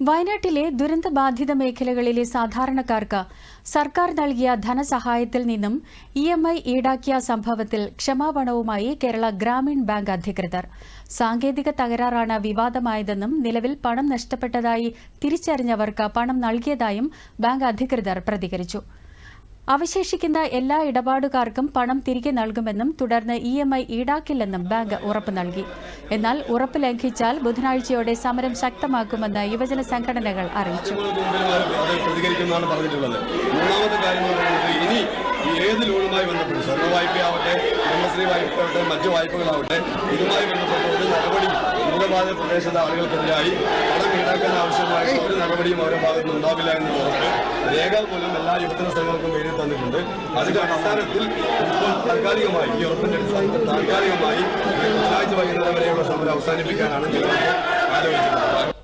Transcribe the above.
വയനാട്ടിലെ ദുരന്തബാധിത മേഖലകളിലെ സാധാരണക്കാർക്ക് സർക്കാർ നൽകിയ ധനസഹായത്തിൽ നിന്നും ഇ എം ഐ ഈടാക്കിയ സംഭവത്തിൽ ക്ഷമാപണവുമായി കേരള ഗ്രാമീൺ ബാങ്ക് അധികൃതർ. സാങ്കേതിക തകരാറാണ് വിവാദമായതെന്നും നിലവിൽ പണം നഷ്ടപ്പെട്ടതായി തിരിച്ചറിഞ്ഞവർക്ക് പണം നൽകിയതായും ബാങ്ക് അധികൃതർ പ്രതികരിച്ചു. അവശേഷിക്കുന്ന എല്ലാ ഇടപാടുകാർക്കും പണം തിരികെ നൽകുമെന്നും തുടർന്ന് ഇ എം ഐ ഈടാക്കില്ലെന്നും ബാങ്ക് ഉറപ്പ് നൽകി. എന്നാൽ ഉറപ്പ് ലംഘിച്ചാൽ ബുധനാഴ്ചയോടെ സമരം ശക്തമാക്കുമെന്ന് യുവജന സംഘടനകൾ അറിയിച്ചു. ഏത് ലോണുമായി ബന്ധപ്പെട്ട് സ്വർണ വായ്പയാവട്ടെ കുടുംബശ്രീ വായ്പയാവട്ടെ മറ്റു വായ്പകളാവട്ടെ ഇതുമായി ബന്ധപ്പെട്ട ഒരു നടപടി ദുരിതബാധിത പ്രദേശത്തെ ആളുകൾക്കെതിരായി ഈടാക്കാൻ ആവശ്യമായ ഒരു നടപടിയും അവരുടെ ഭാഗത്ത് ഉണ്ടാവില്ല എന്ന് ഉറപ്പ് പോലും എല്ലാ യുവജന സംഘങ്ങൾക്കും എഴുതി തന്നിട്ടുണ്ട്. അതിന്റെ അടിസ്ഥാനത്തിൽ ഇപ്പോൾ താൽക്കാലികമായി ഈ ഉറപ്പിന്റെ അടിസ്ഥാനത്തിൽ താൽക്കാലികമായി ബുധനാഴ്ച വൈകുന്നേരം വരെയുള്ള സമരം അവസാനിപ്പിക്കാനാണ് ഞങ്ങൾ ആലോചിച്ചിട്ടുള്ളത്